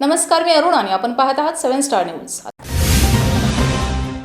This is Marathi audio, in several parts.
नमस्कार मी अरुण आणि आपण पाहत आहात seven star news.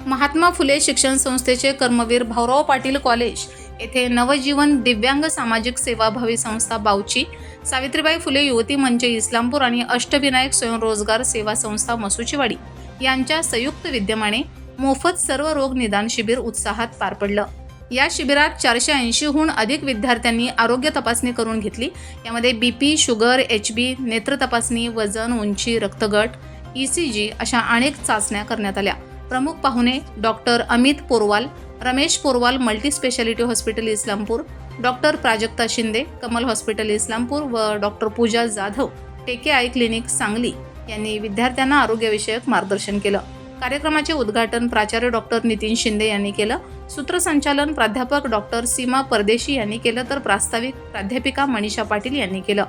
Mahatma Phule शिक्षण संस्थेचे कर्मवीर भाऊराव पाटील कॉलेज येथे नवजीवन दिव्यांग सामाजिक सेवाभावी संस्था बावची सावित्रीबाई फुले युवती मंच इस्लामपूर आणि अष्टविनायक स्वयंरोजगार सेवा संस्था मसुचीवाडी यांच्या संयुक्त विद्यमाने मोफत सर्व रोग निदान शिबिर उत्साहात पार पडलं. या शिबिरात चारशे ऐंशीहून अधिक विद्यार्थ्यांनी आरोग्य तपासणी करून घेतली. यामध्ये B P sugar H B नेत्र तपासणी वजन उंची रक्तगट ई सी जी अशा अनेक चाचण्या करण्यात आल्या. प्रमुख पाहुणे doctor Amit Porwal Ramesh Porwal multi speciality hospital Islampur doctor Prajakta Shinde Kamal hospital Islampur व डॉक्टर पूजा जाधव टेके आय क्लिनिक सांगली यांनी विद्यार्थ्यांना आरोग्यविषयक मार्गदर्शन केलं. कार्यक्रमाचे उद्घाटन प्राचार्य डॉक्टर नितीन शिंदे यांनी केलं. सूत्रसंचालन प्राध्यापक डॉक्टर सीमा परदेशी यांनी केलं तर प्रास्ताविक प्राध्यापिका मनीषा पाटील यांनी केलं.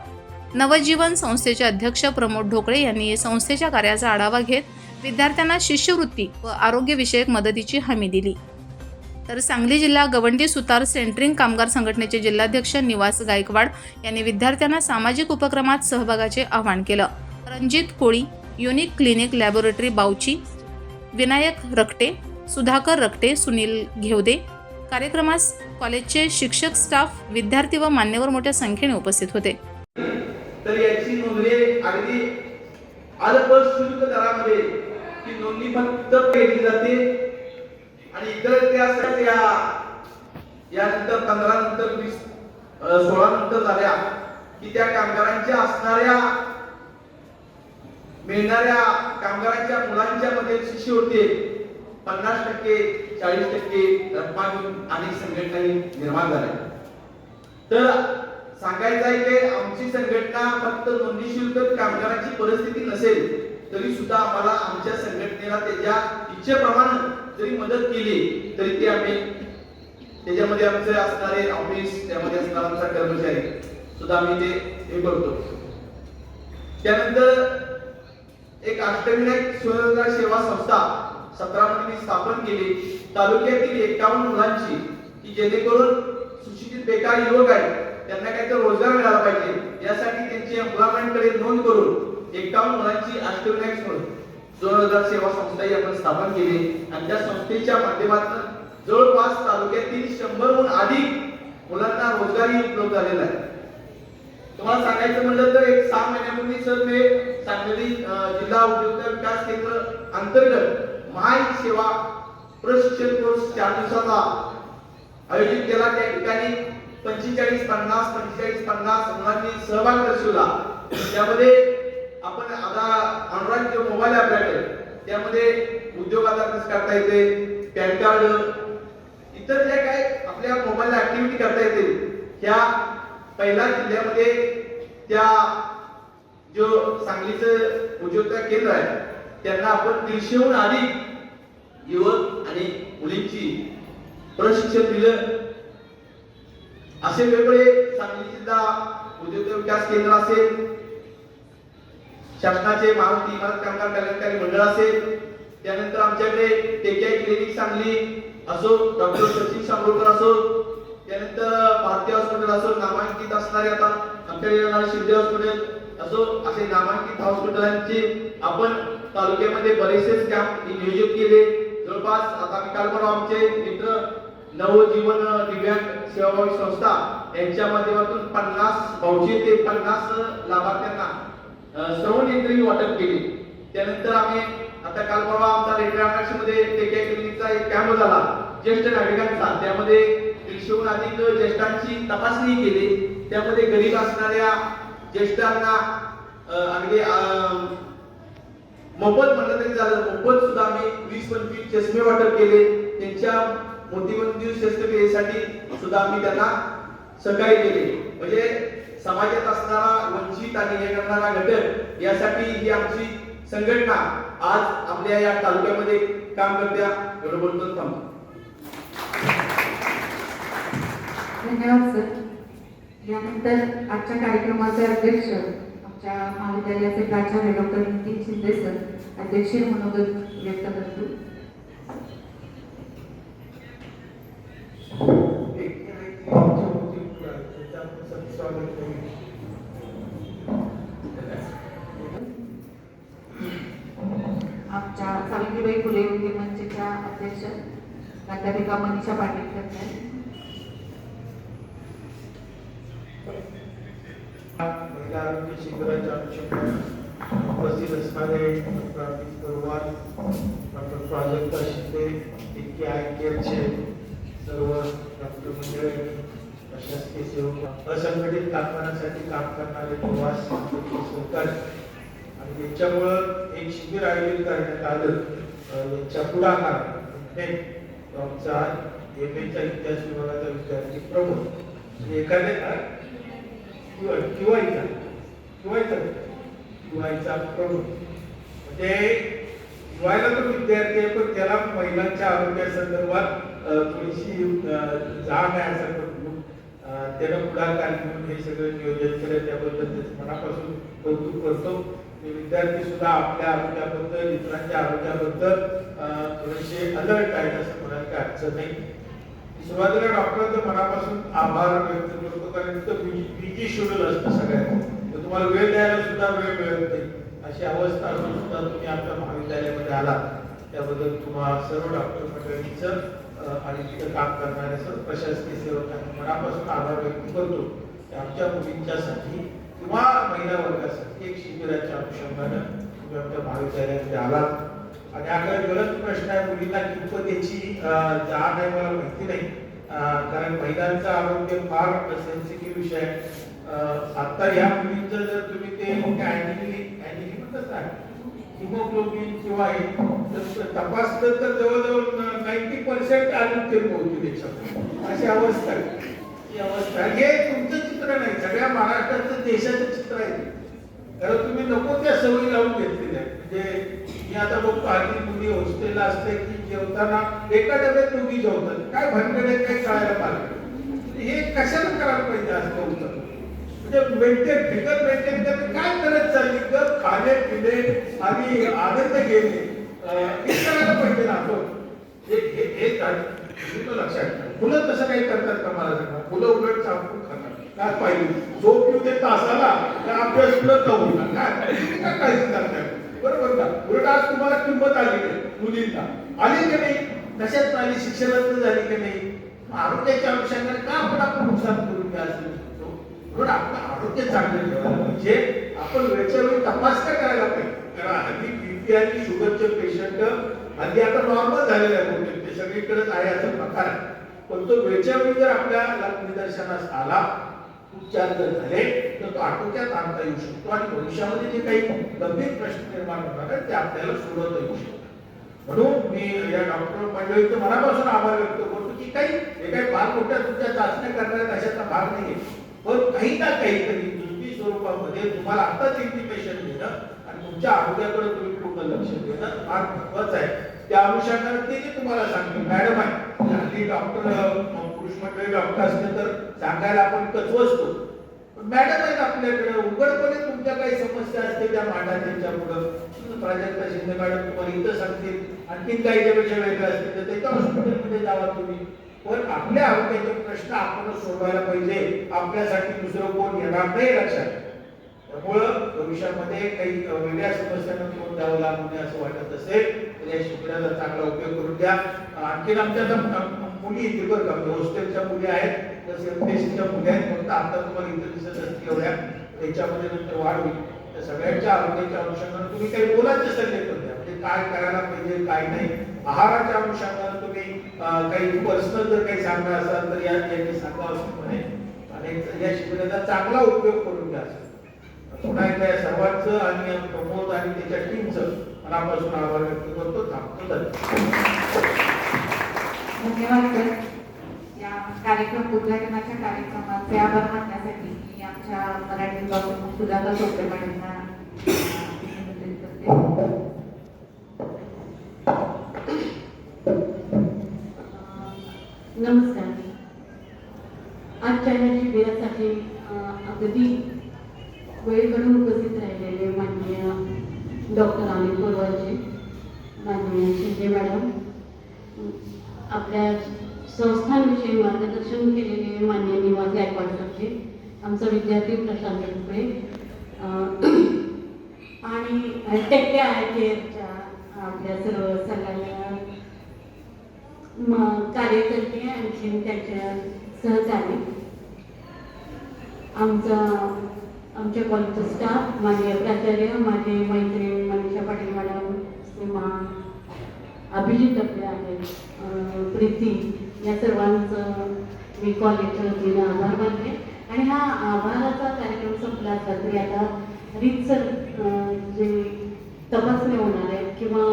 नवजीवन संस्थेचे अध्यक्ष प्रमोद ढोकळे यांनी संस्थेच्या कार्याचा आढावा घेत विद्यार्थ्यांना शिष्यवृत्ती व आरोग्यविषयक मदतीची हमी दिली. तर सांगली जिल्हा गवंडी सुतार सेंट्रिंग कामगार संघटनेचे जिल्हाध्यक्ष निवास गायकवाड यांनी विद्यार्थ्यांना सामाजिक उपक्रमात सहभागाचे आवाहन केलं. Ranjit Koli unique clinic laboratory Bavchi Vinayak Rakate Sudhakar Rakate Sunil Ghevde. कार्यक्रमास कॉलेजचे शिक्षक स्टाफ विद्यार्थी व मान्यवर मोठ्या संख्येने उपस्थित होते. तर याची नोंदणी अगदी अल्प शुल्क दरामध्ये ही नोंदणी फक्त केली जाते. आणि इतर त्या या यानंतर पंधरा नंतर वीस सोळा नंतर झाल्या की त्या कामगारांच्या असणाऱ्या मिळणाऱ्या कामगारांच्या मुलांच्या मध्ये शिष्यवृत्ती पन्नास टक्के चाळीस टक्के रक्कमा अनेक संघटनाही निर्माण झाल्या तर सांगायचं आहे की आमची संघटना फक्त नोंदणी शुल्क कामगारांची परिस्थिती नसेल तरी सुद्धा आम्हाला आमच्या संघटनेला त्याच्या इच्छेप्रमाणे जरी मदत केली तरी ते आम्ही त्याच्यामध्ये आमचे असणारे ऑफिस त्यामध्ये असणारा आमचा कर्मचारी सुद्धा आम्ही ते हे करतो. त्यानंतर एक अष्टविनायक स्वयंरोजगार सेवा संस्था सतरा मध्ये स्थापन केली. तालुक्यातील एकावन्न मुलांची की जेणेकरून सुशिक्षित बेकार युवक आहेत त्यांना काहीतरी रोजगार मिळाला पाहिजे. यासाठी त्यांची एम्प्लॉयमेंटकडे नोंद करून एकावन्न मुलांची अष्टविनायक स्वयंरोजगार सेवा संस्था ही आपण स्थापन केली. आणि त्या संस्थेच्या माध्यमातून जवळपास तालुक्यातील शंभरहून अधिक मुलांना रोजगारही उपलब्ध झालेला आहे. तुम्हाला सांगायचं म्हणलं तर एक सहा महिन्यापूर्वी सर मी सांगली जिल्हा उद्योजकता विकास केंद्र अंतर्गत माय सेवा प्रशिक्षण कोर्स चार दिवसाचा आयोजित केला. त्या ठिकाणी पंचेचाळीस पन्नास पंचेचाळीस पन्नास मुलांनी सहभाग दर्शवला. त्यामध्ये आपण आता ऑनलाईन जो मोबाईल ॲप त्यामध्ये उद्योग आधार कसं करता येते पॅन कार्ड इतर जे काय आपल्या मोबाईल ऍक्टिव्हिटी करता येतील त्या पहिल्या जिल्ह्यामध्ये त्या जो सांगलीचं उद्योजकता केंद्र आहे त्यांना आपण दीडशेहून अधिक युवक आणि मुलींची प्रशिक्षण दिलं. असे वेगवेगळे सांगली जिल्हा उद्योग विकास केंद्र असेल शासनाचे मारुती इमारत कामगार कल्याणकारी मंडळ असेल त्यानंतर आमच्याकडे टेकेआय क्लिनिक सांगली असो डॉक्टर सचिन सांगोळकर असो त्यानंतर भारतीय हॉस्पिटल असो नामांकित असणारे आता आमच्याकडे येणारे शिंदे हॉस्पिटल असो असे नामांकित हॉस्पिटलांचे आपण तालुक्यामध्ये बरेचसेच कॅम्प नियोजित केले. जवळपास आता मी काल परवा आमचे मित्र नवजीवन दिव्यांग सेवाभावी संस्था यांच्या माध्यमातून पन्नास भाऊचे ते पन्नास लाभार्थ्यांना श्रवण वाटप केली. त्यानंतर आम्ही आता काल परवा आमचा रेल्वे मध्ये टेक्या क्लिनिकचा एक कॅम्प झाला ज्येष्ठ नागरिकांचा. त्यामध्ये दीडशेहून अधिक ज्येष्ठांची तपासणी केली. त्यामध्ये गरीब असणाऱ्या ज्येष्ठांना अगदी मोफत म्हणलं तरी झालं मोफत सुद्धा आम्ही वीस पंचवीस चष्मे वाटप केले. त्यांच्या मोतीबंदी शस्त्रक्रियेसाठी सुद्धा आम्ही त्यांना सहकार्य केले. म्हणजे समाजात असणारा वंचित आणि हे करणारा घटक यासाठी ही आमची संघटना आज आपल्या या तालुक्यामध्ये काम करत्या एवढं बोलतो थांबतो. धन्यवाद सर. यानंतर आजच्या कार्यक्रमाचे अध्यक्ष आमच्या महाविद्यालयाचे प्राचार्य डॉक्टर नितीन शिंदे सर अध्यक्षीय मनोगत व्यक्त करतो. आमच्या सावित्रीबाई फुले विद्यमंचच्या अध्यक्ष प्राध्यापिका मनीषा पाटील प्रार्थी महिला शिबिराच्या अनुषंगाने उपस्थित असणारे प्रार्थी अमित डॉक्टर प्राजक्ता शिंदे इतके आय केअरचे सर्व डॉक्टर मंडळी प्रशासकीय सेवक असंघटित कामगारांसाठी काम करणारे प्रवास सरकार आणि याच्यामुळं एक शिबिर आयोजित करण्यात आलं अं, याच्या पुढाकार आमचा एम एचा इतिहास विभागाचा विद्यार्थी प्रमुख एखाद्या किंवा किंवायचा किंवायचा किंवायचा प्रमुख म्हणजे किंवायला तो विद्यार्थी आहे पण त्याला महिलांच्या आरोग्यासंदर्भात संदर्भात थोडीशी जाण आहे असं म्हणून. त्यानं पुढाकार घेऊन हे सगळं नियोजन केलं त्याबद्दल त्याचं मनापासून कौतुक करतो. विद्यार्थी सुद्धा आपल्या आरोग्याबद्दल इतरांच्या आरोग्याबद्दल थोडेसे अलर्ट आहेत असं म्हणायला काही अडचण नाही. सुरुवातीला डॉक्टरांचं मनापासून आभार व्यक्त करतो कारण तिथं बिजी शेड्यूल असतं सगळ्यांना तर तुम्हाला वेळ द्यायला सुद्धा वेळ मिळत नाही. अशी अवस्था असून सुद्धा तुम्ही आमच्या महाविद्यालयामध्ये आला त्याबद्दल तुम्हाला सर्व डॉक्टर मंडळींचं आणि तिथं काम करणाऱ्या सर्व प्रशासकीय सेवकांना मनापासून आभार व्यक्त करतो आमच्या मुलींच्यासाठी किंवा महिला वर्गासाठी एक शिबिराच्या अनुषंगानं तुम्ही आमच्या महाविद्यालयामध्ये आलात. आणि हा गलत प्रश्न आहे मुलींना किंपत याची जाण आहे मला माहिती नाही. कारण महिलांचं आरोग्य फार सेन्सिटिव्ह विषय आहे. आता या मुलींचं जर तुम्ही ते हिमोग्लोबिन किंवा तपासलं तर जवळजवळ नाईन्टी पर्सेंट आरोग्य पोहोचू अशी अवस्था आहे. ही अवस्था हे तुमचं चित्र नाही सगळ्या महाराष्ट्राचं देशाचं चित्र आहे. कारण तुम्ही नको त्या सवयी लावून घेतलेल्या म्हणजे मी आता बघतो आधी मुली हॉस्टेलला असते की जेवताना एका डब्यात दोघी जेवतात. काय भानगड आहे काय कळायला पाहिजे? हे कशाला करायला पाहिजे असं होतं मेंटेन फिगर मेंटेन तर काय करत चालली तर खाणे पिणे आणि आनंद घेणे अं, करायला पाहिजे ना आपण एक हे। लक्षात फुलं तसं काही करतात का मला सांगा मुलं उलट चापून खातात काय पाहिजे झोप येऊ दे तासाला तर आपल्या फुलं जाऊ काय? काय काळजी बरोबर का उलट आज तुम्हाला किंमत आली नाही मुलींना आली की नाही तशाच आली शिक्षणात झाली की नाही। आरोग्याच्या अनुषंगाने का आपण आपण नुकसान करून घ्या असं म्हणून आपलं आरोग्य चांगलं ठेवायला पाहिजे. आपण वेळच्या वेळी तपास करायला पाहिजे. कारण हल्ली बीपी आणि शुगरचे पेशंट हल्ली आता नॉर्मल झालेले आहे बहुतेक. ते सगळीकडेच आहे असा प्रकार आहे. पण तो वेळच्या वेळी जर आपल्या निदर्शनास आला उपचार जर झाले तर तो आटोक्यात आणता येऊ शकतो. आणि भविष्यामध्ये जे काही गंभीर प्रश्न निर्माण होणार आहेत ते आपल्याला सोडवता येऊ शकतो म्हणून मी या डॉक्टर मंडळीचं मनापासून आभार व्यक्त करतो की काही हे काही फार मोठ्या तुमच्या चाचण्या करण्यात अशाचा भाग नाही पण काही ना काहीतरी दुसरी स्वरूपामध्ये तुम्हाला आताच इंटिमेशन देणं आणि तुमच्या आरोग्याकडे तुम्ही पूर्ण लक्ष देणं फार महत्वाचं आहे. त्या अनुषंगाने ते जे तुम्हाला सांगतो मॅडम आहे हल्ली डॉक्टर पुरुष मंडळी डॉक्टर असले तर सांगायला आपण कचवसतो पण मॅडम आहेत आपल्याकडे उघडपणे तुमच्या काही समस्या असते त्या मांडा त्यांच्या पुढं प्राजक्ता शिंदे मॅडम तुम्हाला इथं सांगतील. आणखीन काही ज्यापेक्षा वेगळं असतील तर त्याच्या हॉस्पिटलमध्ये जावा तुम्ही. पण आपल्या आरोग्याचे प्रश्न आपणच सोडवायला पाहिजे. आपल्यासाठी दुसरं कोण येणार नाही लक्षात. त्यामुळं भविष्यामध्ये काही वेगळ्या समस्यांना तोंड द्यावं लागू नये असं वाटत असेल तर या शिबिराचा चांगला उपयोग करून द्या. आणखीन आमच्या आता मुली इथे बरं का? म्हणजे हॉस्टेलच्या मुली आहेत तर एमपीएससीच्या मुली आहेत फक्त आता तुम्हाला इथं दिसत असतील एवढ्या. त्याच्यामध्ये नंतर वाढ होईल. तर सगळ्यांच्या आरोग्याच्या अनुषंगाने तुम्ही काही बोलायचे सल्ले पण द्या. म्हणजे काय करायला पाहिजे काय नाही. आहाराच्या अनुषंगाने तुम्ही काही पर्सनल जर काही सांगणार असाल तर या यांनी सांगा असं म्हणे आणि या शिबिराचा चांगला उपयोग करून घ्या. पुन्हा एकदा या सर्वांचं आणि प्रमोद आणि त्याच्या टीमचं मनापासून आभार व्यक्त करतो. थांबतो धन्यवाद. सर. या कार्यक्रम उद्घाटनाच्या कार्यक्रमाचे आभार मानण्यासाठी मी आमच्या मराठी डॉक्टर सुधाकर चोपडे मॅडमना अभिनंदन करते नमस्कार आजच्या या शिबिरासाठी अ, अगदी वेळ काढून उपस्थित राहिलेले माननीय डॉक्टर अनिल पोरवालजी माननीय शिंदे मॅडम अ, आपल्या संस्थांविषयी मार्गदर्शन केलेले मान्य निवासी गायकवाड सरचे आमचा विद्यार्थी प्रशांत टुकडे आणि टेक्या आहे केअरच्या आपल्या सर्व सगळ्या कार्यकर्ते आणखी त्याच्या सहकारी. आमचा आमच्या कॉलेजचा स्टाफ माझे प्राचार्य माझे मैत्रीण मनीषा पाटील मॅडम सीमा अभिजित आपले आहेत प्रीती या सर्वांचं मी कॉलेजच्या वतीनं आभार मानते. आणि हा आभाराचा कार्यक्रम संपला असला तरी आता रीतसर जे तपासण्या होणार आहेत किंवा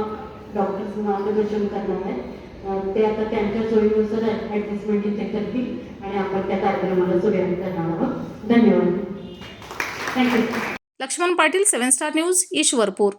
डॉक्टर्स मार्गदर्शन करणार आहेत ते आता त्यांच्या सोयीनुसार ॲडजस्टमेंट इथे करतील आणि आपण त्या कार्यक्रमाला सुरुवात करणार आहोत. धन्यवाद. Thank you Laxman Patil seven star news Ishwarpur.